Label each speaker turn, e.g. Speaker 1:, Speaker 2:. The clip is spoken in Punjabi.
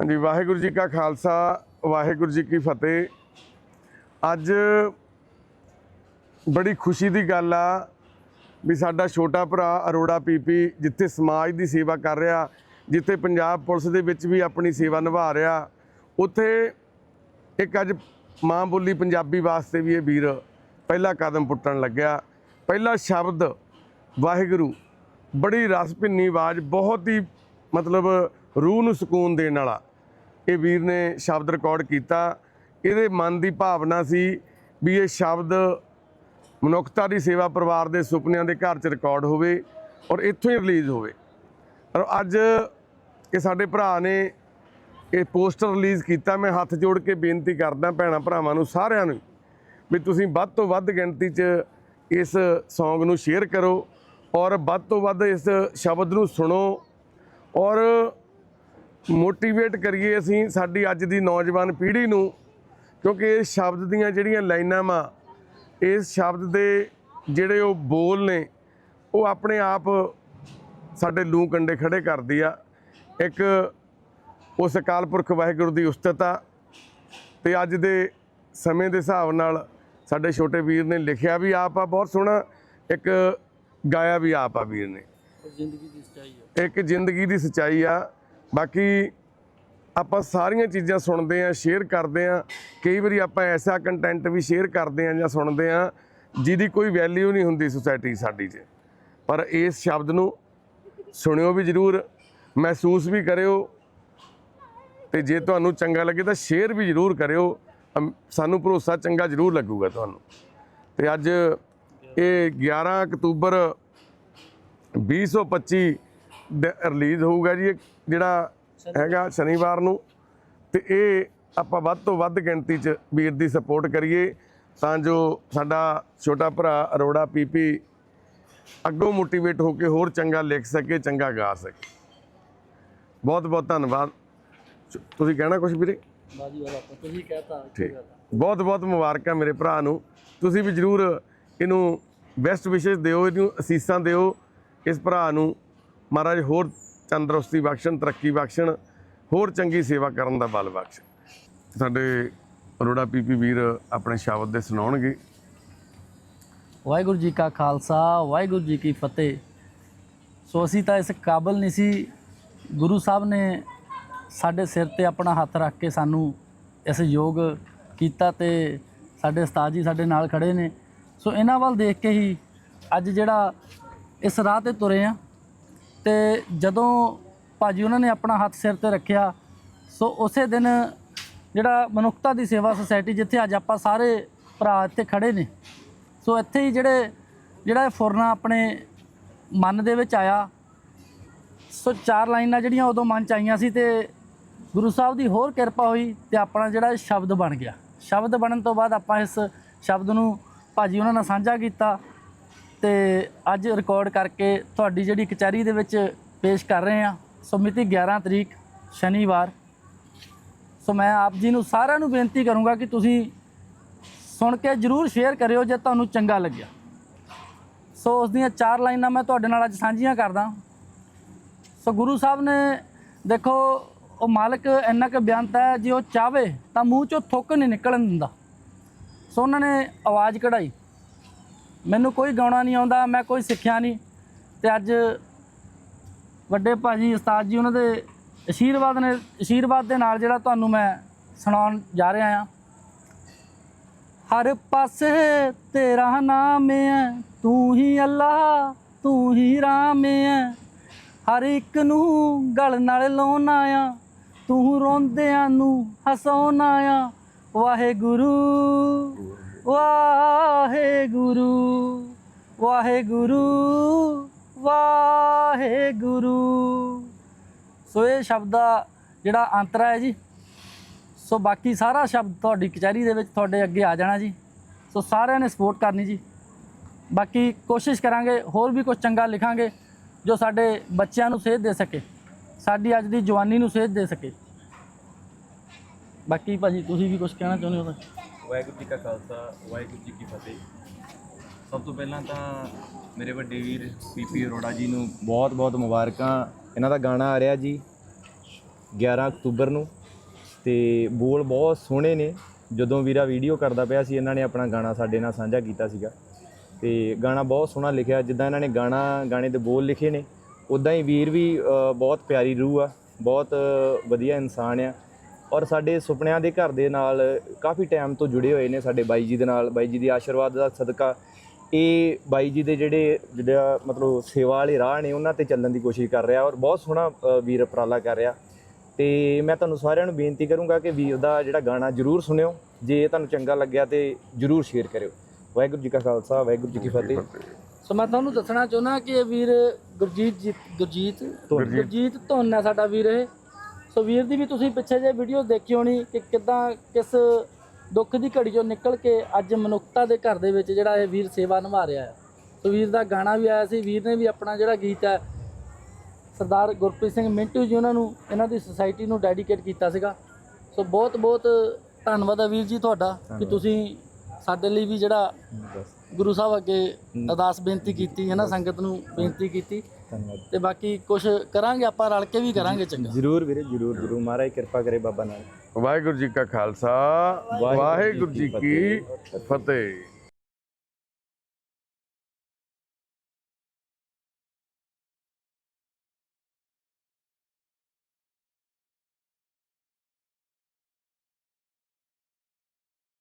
Speaker 1: ਹਾਂਜੀ, ਵਾਹਿਗੁਰੂ ਜੀ ਕਾ ਖਾਲਸਾ, ਵਾਹਿਗੁਰੂ ਜੀ ਕੀ ਫਤਿਹ। ਅੱਜ ਬੜੀ ਖੁਸ਼ੀ ਦੀ ਗੱਲ ਆ ਵੀ ਸਾਡਾ ਛੋਟਾ ਭਰਾ ਅਰੋੜਾ ਪੀਪੀ ਜਿੱਥੇ ਸਮਾਜ ਦੀ ਸੇਵਾ ਕਰ ਰਿਹਾ, ਜਿੱਥੇ ਪੰਜਾਬ ਪੁਲਿਸ ਦੇ ਵਿੱਚ ਵੀ ਆਪਣੀ ਸੇਵਾ ਨਿਭਾ ਰਿਹਾ, ਉੱਥੇ ਇੱਕ ਅੱਜ ਮਾਂ ਬੋਲੀ ਪੰਜਾਬੀ ਵਾਸਤੇ ਵੀ ਇਹ ਵੀਰ ਪਹਿਲਾ ਕਦਮ ਪੁੱਟਣ ਲੱਗਿਆ। ਪਹਿਲਾ ਸ਼ਬਦ ਵਾਹਿਗੁਰੂ, ਬੜੀ ਰਸ ਭਿੰਨੀ ਆਵਾਜ਼, ਬਹੁਤ ਹੀ ਮਤਲਬ ਰੂਹ ਨੂੰ ਸਕੂਨ ਦੇਣ ਵਾਲਾ। ਇਹ ਵੀਰ ਨੇ ਸ਼ਬਦ ਰਿਕਾਰਡ ਕੀਤਾ। ਇਹਦੇ ਮਨ ਦੀ ਭਾਵਨਾ ਸੀ ਵੀ ਇਹ ਸ਼ਬਦ ਮਨੁੱਖਤਾ ਦੀ ਸੇਵਾ ਪਰਿਵਾਰ ਦੇ ਸੁਪਨਿਆਂ ਦੇ ਘਰ 'ਚ ਰਿਕਾਰਡ ਹੋਵੇ ਔਰ ਇੱਥੋਂ ਹੀ ਰਿਲੀਜ਼ ਹੋਵੇ। ਔਰ ਅੱਜ ਇਹ ਸਾਡੇ ਭਰਾ ਨੇ ਇਹ ਪੋਸਟਰ ਰਿਲੀਜ਼ ਕੀਤਾ। ਮੈਂ ਹੱਥ ਜੋੜ ਕੇ ਬੇਨਤੀ ਕਰਦਾ ਭੈਣਾਂ ਭਰਾਵਾਂ ਨੂੰ, ਸਾਰਿਆਂ ਨੂੰ ਵੀ ਤੁਸੀਂ ਵੱਧ ਤੋਂ ਵੱਧ ਗਿਣਤੀ 'ਚ ਇਸ Song ਨੂੰ ਸ਼ੇਅਰ ਕਰੋ ਔਰ ਵੱਧ ਤੋਂ ਵੱਧ ਇਸ ਸ਼ਬਦ ਨੂੰ ਸੁਣੋ ਔਰ ਮੋਟੀਵੇਟ ਕਰੀਏ ਅਸੀਂ ਸਾਡੀ ਅੱਜ ਦੀ ਨੌਜਵਾਨ ਪੀੜ੍ਹੀ ਨੂੰ ਕਿਉਂਕਿ ਇਸ ਸ਼ਬਦ ਦੀਆਂ ਜਿਹੜੀਆਂ ਲਾਈਨਾਂ ਵਾ ਇਸ ਸ਼ਬਦ ਦੇ ਜਿਹੜੇ ਉਹ ਬੋਲ ਨੇ ਉਹ ਆਪਣੇ ਆਪ ਸਾਡੇ ਲੂ ਕੰਡੇ ਖੜੇ ਕਰਦੀ ਆ। ਇੱਕ ਉਸ ਅਕਾਲ ਪੁਰਖ ਵਾਹਿਗੁਰੂ ਦੀ ਉਸਤਤ ਆ ਤੇ ਅੱਜ ਦੇ ਸਮੇਂ ਦੇ ਹਿਸਾਬ ਨਾਲ ਸਾਡੇ ਛੋਟੇ ਵੀਰ ਨੇ ਲਿਖਿਆ ਵੀ ਆਪ ਆ ਬਹੁਤ ਸੋਹਣਾ ਇੱਕ ਗਾਇਆ ਵੀ ਆਪ ਆ ਵੀਰ ਨੇ।
Speaker 2: ਜ਼ਿੰਦਗੀ ਦੀ ਸੱਚਾਈ ਹੈ
Speaker 1: ਇੱਕ ਜ਼ਿੰਦਗੀ ਦੀ ਸਚਾਈ ਆ। ਬਾਕੀ ਆਪਾਂ ਸਾਰੀਆਂ ਚੀਜ਼ਾਂ ਸੁਣਦੇ ਆ ਸ਼ੇਅਰ ਕਰਦੇ ਆ ਕਈ ਵਾਰੀ ਆਪਾਂ ਐਸਾ ਕੰਟੈਂਟ ਵੀ ਸ਼ੇਅਰ ਕਰਦੇ ਆ ਜਾਂ ਸੁਣਦੇ ਆ ਜਿਹਦੀ ਕੋਈ ਵੈਲਿਊ ਨਹੀਂ ਹੁੰਦੀ ਸੁਸਾਇਟੀ ਸਾਡੀ 'ਚ। ਪਰ ਇਸ ਸ਼ਬਦ ਨੂੰ ਸੁਣਿਓ ਵੀ ਜ਼ਰੂਰ, ਮਹਿਸੂਸ ਵੀ ਕਰਿਓ। ਤੇ ਜੇ ਤੁਹਾਨੂੰ ਚੰਗਾ ਲੱਗੇ ਤਾਂ ਸ਼ੇਅਰ ਵੀ ਜ਼ਰੂਰ ਕਰਿਓ। ਅਮ- ਸਾਨੂੰ ਭਰੋਸਾ ਚੰਗਾ ਜ਼ਰੂਰ ਲੱਗੂਗਾ ਤੁਹਾਨੂੰ। ਤੇ ਅੱਜ ਇਹ 11 ਅਕਤੂਬਰ 2025 ਰਿਲੀਜ਼ ਹੋਊਗਾ ਜੀ। ਜਿਹੜਾ ਹੈਗਾ ਸ਼ਨੀਵਾਰ ਨੂੰ ਤੇ ਇਹ ਆਪਾਂ ਵੱਧ ਤੋਂ ਵੱਧ ਗਿਣਤੀ 'ਚ ਵੀਰ ਦੀ ਸਪੋਰਟ ਕਰੀਏ ਤਾਂ ਜੋ ਸਾਡਾ ਛੋਟਾ ਭਰਾ ਅਰੋੜਾ ਪੀਪੀ ਅੱਗੋਂ ਮੋਟੀਵੇਟ ਹੋ ਕੇ ਹੋਰ ਚੰਗਾ ਲਿਖ ਸਕੇ, ਚੰਗਾ ਗਾ ਸਕੇ। ਬਹੁਤ ਬਹੁਤ ਧੰਨਵਾਦ। ਤੁਸੀਂ ਕਹਿਣਾ ਕੁਝ ਵੀਰੇ?
Speaker 2: ਬਾਜੀ ਵਾਲਾ ਤੁਸੀਂ ਕਹਤਾ
Speaker 1: ਠੀਕ। ਬਹੁਤ ਬਹੁਤ ਮੁਬਾਰਕਾਂ ਮੇਰੇ ਭਰਾ ਨੂੰ। ਤੁਸੀਂ ਵੀ ਜਰੂਰ ਇਹਨੂੰ ਬੈਸਟ ਵਿਸ਼ੇਸ ਦਿਓ, ਇਹਨੂੰ ਅਸੀਸਾਂ ਦਿਓ, ਇਸ ਭਰਾ ਨੂੰ। ਮਹਾਰਾਜ ਹੋਰ ਤੰਦਰੁਸਤੀ ਬਖਸ਼ਣ, ਤਰੱਕੀ ਬਖਸ਼ਣ, ਹੋਰ ਚੰਗੀ ਸੇਵਾ ਕਰਨ ਦਾ ਬਲ ਬਖਸ਼ਣ। ਸਾਡੇ ਅਰੋੜਾ ਪੀਪੀ ਵੀਰ ਆਪਣੇ ਸ਼ਬਦ ਦੇ ਸੁਣਾਉਣਗੇ।
Speaker 2: ਵਾਹਿਗੁਰੂ ਜੀ ਕਾ ਖਾਲਸਾ, ਵਾਹਿਗੁਰੂ ਜੀ ਕੀ ਫਤਿਹ। ਸੋ ਅਸੀਂ ਤਾਂ ਇਸ ਕਾਬਲ ਨਹੀਂ ਸੀ। ਗੁਰੂ ਸਾਹਿਬ ਨੇ ਸਾਡੇ ਸਿਰ ਤੇ ਆਪਣਾ ਹੱਥ ਰੱਖ ਕੇ ਸਾਨੂੰ ਇਸ ਯੋਗ ਕੀਤਾ ਤੇ ਸਾਡੇ ਉਸਤਾਦ ਜੀ ਸਾਡੇ ਨਾਲ ਖੜੇ ਨੇ। ਸੋ ਇਹਨਾਂ ਵੱਲ ਦੇਖ ਕੇ ਹੀ ਅੱਜ ਜਿਹੜਾ ਇਸ ਰਾਹ ਤੇ ਤੁਰੇ ਆ ਤੇ ਜਦੋਂ ਭਾਜੀ ਉਹਨਾਂ ਨੇ ਆਪਣਾ ਹੱਥ ਸਿਰ ਤੇ ਰੱਖਿਆ, ਸੋ ਉਸੇ ਦਿਨ ਜਿਹੜਾ ਮਨੁੱਖਤਾ ਦੀ ਸੇਵਾ ਸੁਸਾਇਟੀ ਜਿੱਥੇ ਅੱਜ ਆਪਾਂ ਸਾਰੇ ਭਰਾ ਇੱਥੇ ਖੜੇ ਨੇ, ਸੋ ਇੱਥੇ ਹੀ ਜਿਹੜੇ, ਜਿਹੜਾ ਇਹ ਫੁਰਨਾ ਆਪਣੇ ਮਨ ਦੇ ਵਿੱਚ ਆਇਆ, ਸੋ ਚਾਰ ਲਾਈਨਾਂ ਜਿਹੜੀਆਂ ਉਦੋਂ ਮਨ ਚ ਆਈਆਂ ਸੀ ਤੇ ਗੁਰੂ ਸਾਹਿਬ ਦੀ ਹੋਰ ਕਿਰਪਾ ਹੋਈ ਤੇ ਆਪਣਾ ਜਿਹੜਾ ਸ਼ਬਦ ਬਣ ਗਿਆ। ਸ਼ਬਦ ਬਣਨ ਤੋਂ ਬਾਅਦ ਆਪਾਂ ਇਸ ਸ਼ਬਦ ਨੂੰ ਭਾਜੀ ਉਹਨਾਂ ਨਾਲ ਸਾਂਝਾ ਕੀਤਾ। ਤੇ ਅੱਜ ਰਿਕਾਰਡ ਕਰਕੇ ਤੁਹਾਡੀ ਜਿਹੜੀ ਕਚਹਿਰੀ ਦੇ ਵਿੱਚ ਪੇਸ਼ ਕਰ ਰਹੇ ਹਾਂ, ਸੋ ਮਿਤੀ 11 ਤਰੀਕ, ਸ਼ਨੀਵਾਰ। ਸੋ ਮੈਂ ਆਪ ਜੀ ਨੂੰ ਸਾਰਿਆਂ ਨੂੰ ਬੇਨਤੀ ਕਰੂੰਗਾ ਕਿ ਤੁਸੀਂ ਸੁਣ ਕੇ ਜਰੂਰ ਸ਼ੇਅਰ ਕਰਿਓ ਜੇ ਤੁਹਾਨੂੰ ਚੰਗਾ ਲੱਗਿਆ। ਸੋ ਉਸ ਦੀਆਂ ਚਾਰ ਲਾਈਨਾਂ ਮੈਂ ਤੁਹਾਡੇ ਨਾਲ ਅੱਜ ਸਾਂਝੀਆਂ ਕਰਦਾ। ਸੋ ਗੁਰੂ ਸਾਹਿਬ ਨੇ, ਦੇਖੋ, ਉਹ ਮਾਲਕ ਇੰਨਾ ਕੁ ਬਿਆਨਤ ਹੈ, ਜੇ ਉਹ ਚਾਵੇ ਤਾਂ ਮੂੰਹ ਚੋਂ ਥੁੱਕ ਨਹੀਂ ਨਿਕਲਣ ਦਿੰਦਾ। ਸੋ ਉਹਨਾਂ ਨੇ ਆਵਾਜ਼ ਕਢਾਈ। ਮੈਨੂੰ ਕੋਈ ਗਾਉਣਾ ਨਹੀਂ ਆਉਂਦਾ, ਮੈਂ ਕੋਈ ਸਿੱਖਿਆ ਨਹੀਂ। ਤੇ ਅੱਜ ਵੱਡੇ ਭਾਜੀ ਉਸਤਾਦ ਜੀ, ਉਹਨਾਂ ਦੇ ਅਸ਼ੀਰਵਾਦ ਨੇ, ਅਸ਼ੀਰਵਾਦ ਦੇ ਨਾਲ ਜਿਹੜਾ ਤੁਹਾਨੂੰ ਮੈਂ ਸੁਣਾਉਣ ਜਾ ਰਿਹਾ ਹਾਂ। ਹਰ ਪਾਸੇ ਤੇਰਾ ਨਾਮ ਹੈ, ਤੂੰ ਹੀ ਅੱਲਾ, ਤੂੰ ਹੀ ਰਾਮ ਹੈ। ਹਰ ਇੱਕ ਨੂੰ ਗਲ ਨਾਲ ਲਾਉਣਾ ਆ, ਤੂੰ ਰੋਂਦਿਆਂ ਨੂੰ ਹਸਾਉਣਾ ਆ। ਵਾਹਿਗੁਰੂ। ਵਾਹਿਗੁਰੂ ਵਾਹਿਗੁਰੂ ਵਾਹਿਗੁਰੂ। ਸੋ ਇਹ ਸ਼ਬਦ ਦਾ ਜਿਹੜਾ ਅੰਤਰਾ ਹੈ ਜੀ, ਸੋ ਬਾਕੀ ਸਾਰਾ ਸ਼ਬਦ ਤੁਹਾਡੀ ਕਚਹਿਰੀ ਦੇ ਵਿੱਚ ਤੁਹਾਡੇ ਅੱਗੇ ਆ ਜਾਣਾ ਜੀ। ਸੋ ਸਾਰਿਆਂ ਨੇ ਸਪੋਰਟ ਕਰਨੀ ਜੀ। ਬਾਕੀ ਕੋਸ਼ਿਸ਼ ਕਰਾਂਗੇ ਹੋਰ ਵੀ ਕੁਝ ਚੰਗਾ ਲਿਖਾਂਗੇ ਜੋ ਸਾਡੇ ਬੱਚਿਆਂ ਨੂੰ ਸੇਧ ਦੇ ਸਕੇ, ਸਾਡੀ ਅੱਜ ਦੀ ਜਵਾਨੀ ਨੂੰ ਸੇਧ ਦੇ ਸਕੇ। ਬਾਕੀ ਭਾਜੀ ਤੁਸੀਂ ਵੀ ਕੁਝ ਕਹਿਣਾ ਚਾਹੁੰਦੇ ਹੋ ਤਾਂ?
Speaker 3: ਵਾਹਿਗੁਰੂ ਜੀ ਕਾ ਖਾਲਸਾ, ਵਾਹਿਗੁਰੂ ਜੀ ਕੀ ਫਤਿਹ। ਸਭ ਤੋਂ ਪਹਿਲਾਂ ਤਾਂ ਮੇਰੇ ਵੱਡੇ ਵੀਰ ਪੀਪੀ ਅਰੋੜਾ ਜੀ ਨੂੰ ਬਹੁਤ ਬਹੁਤ ਮੁਬਾਰਕਾਂ। ਇਹਨਾਂ ਦਾ ਗਾਣਾ ਆ ਰਿਹਾ ਜੀ 11 ਅਕਤੂਬਰ ਨੂੰ ਤੇ ਬੋਲ ਬਹੁਤ ਸੋਹਣੇ ਨੇ। ਜਦੋਂ ਵੀਰਾ ਵੀਡੀਓ ਕਰਦਾ ਪਿਆ ਸੀ, ਇਹਨਾਂ ਨੇ ਆਪਣਾ ਗਾਣਾ ਸਾਡੇ ਨਾਲ ਸਾਂਝਾ ਕੀਤਾ ਸੀਗਾ। ਤੇ ਗਾਣਾ ਬਹੁਤ ਸੋਹਣਾ ਲਿਖਿਆ, ਜਿੱਦਾਂ ਇਹਨਾਂ ਨੇ ਗਾਣਾ, ਗਾਣੇ ਦੇ ਬੋਲ ਲਿਖੇ ਨੇ। ਉਦਾਂ ਹੀ ਵੀਰ ਵੀ ਬਹੁਤ ਪਿਆਰੀ ਰੂਹ ਆ, ਬਹੁਤ ਵਧੀਆ ਇਨਸਾਨ ਆ। ਔਰ ਸਾਡੇ ਸੁਪਨਿਆਂ ਦੇ ਘਰ ਦੇ ਨਾਲ ਕਾਫੀ ਟਾਈਮ ਤੋਂ ਜੁੜੇ ਹੋਏ ਨੇ ਸਾਡੇ ਬਾਈ ਜੀ ਦੇ ਨਾਲ ਬਾਈ ਜੀ ਦੇ ਆਸ਼ੀਰਵਾਦ ਦਾ ਸਦਕਾ। ਇਹ ਬਾਈ ਜੀ ਦੇ ਜਿਹੜੇ ਜਿਹੜਾ ਮਤਲਬ ਸੇਵਾ ਵਾਲੇ ਰਾਹ ਨੇ ਉਹਨਾਂ ਤੇ ਚੱਲਣ ਦੀ ਕੋਸ਼ਿਸ਼ ਕਰ ਰਿਹਾ ਔਰ ਬਹੁਤ ਸੋਹਣਾ ਵੀਰ ਉਪਰਾਲਾ ਕਰ ਰਿਹਾ। ਤੇ ਮੈਂ ਤੁਹਾਨੂੰ ਸਾਰਿਆਂ ਨੂੰ ਬੇਨਤੀ ਕਰੂੰਗਾ ਕਿ ਵੀਰ ਦਾ ਜਿਹੜਾ ਗਾਣਾ ਜਰੂਰ ਸੁਣਿਓ। ਜੇ ਤੁਹਾਨੂੰ ਚੰਗਾ ਲੱਗਿਆ ਤੇ ਜਰੂਰ ਸ਼ੇਅਰ ਕਰਿਓ। ਵਾਹਿਗੁਰੂ ਜੀ ਕਾ ਖਾਲਸਾ ਵਾਹਿਗੁਰੂ ਜੀ ਕੀ ਫਤਿਹ।
Speaker 2: ਸੋ ਮੈਂ ਤੁਹਾਨੂੰ ਦੱਸਣਾ ਚਾਹੁੰਦਾ ਕਿ ਇਹ ਵੀਰ ਗੁਰਜੀਤ ਜੀ ਗੁਰਜੀਤ। ਗੁਰਜੀਤ ਧੁੰਨ ਹੈ ਸਾਡਾ ਵੀਰ ਇਹ। ਸੋ ਵੀਰ ਦੀ ਵੀ ਤੁਸੀਂ ਪਿੱਛੇ ਜੇ ਵੀਡੀਓ ਦੇਖੀ ਹੋਣੀ ਕਿ ਕਿਦਾਂ ਕਿਸ ਦੁੱਖ ਦੀ ਘੜੀ ਚੋਂ ਨਿਕਲ ਕੇ ਅੱਜ ਮਨੁੱਖਤਾ ਦੇ ਘਰ ਦੇ ਵਿੱਚ ਜਿਹੜਾ ਇਹ ਵੀਰ ਸੇਵਾ ਨਿਭਾ ਰਿਹਾ ਹੈ। ਸੋ ਵੀਰ ਦਾ ਗਾਣਾ ਵੀ ਆਇਆ ਸੀ ਵੀਰ ਨੇ ਵੀ ਆਪਣਾ ਜਿਹੜਾ ਗੀਤ ਹੈ ਸਰਦਾਰ ਗੁਰਪ੍ਰੀਤ ਸਿੰਘ ਮਿੰਟੂ ਜੀ ਉਹਨਾਂ ਨੂੰ ਇਹਨਾਂ ਦੀ ਸੁਸਾਇਟੀ ਨੂੰ ਡੈਡੀਕੇਟ ਕੀਤਾ ਸੀਗਾ। ਸੋ ਬਹੁਤ ਬਹੁਤ ਧੰਨਵਾਦ ਹੈ ਵੀਰ ਜੀ ਤੁਹਾਡਾ ਕਿ ਤੁਸੀਂ ਸਾਡੇ ਲਈ ਵੀ ਜਿਹੜਾ ਗੁਰੂ ਸਾਹਿਬ ਅੱਗੇ ਅਰਦਾਸ ਬੇਨਤੀ ਕੀਤੀ ਹੈ ਨਾ ਸੰਗਤ ਨੂੰ ਬੇਨਤੀ ਕੀਤੀ।
Speaker 3: ਧੰਨਵਾਦ।
Speaker 2: ਤੇ ਬਾਕੀ ਕੁਝ ਕਰਾਂਗੇ ਆਪਾਂ ਰਲ ਕੇ ਵੀ ਕਰਾਂਗੇ ਚੰਗਾ।
Speaker 3: ਜਰੂਰ ਵੀਰੇ ਜਰੂਰ ਜਰੂਰ। ਮਹਾਰਾਜ ਕਿਰਪਾ ਕਰੇ ਬਾਬਾ ਨਾਲ
Speaker 1: ਵਾਹਿਗੁਰੂ ਜੀ ਕਾ ਖਾਲਸਾ ਵਾਹਿਗੁਰੂ ਜੀ ਕੀ ਫਤਿਹ।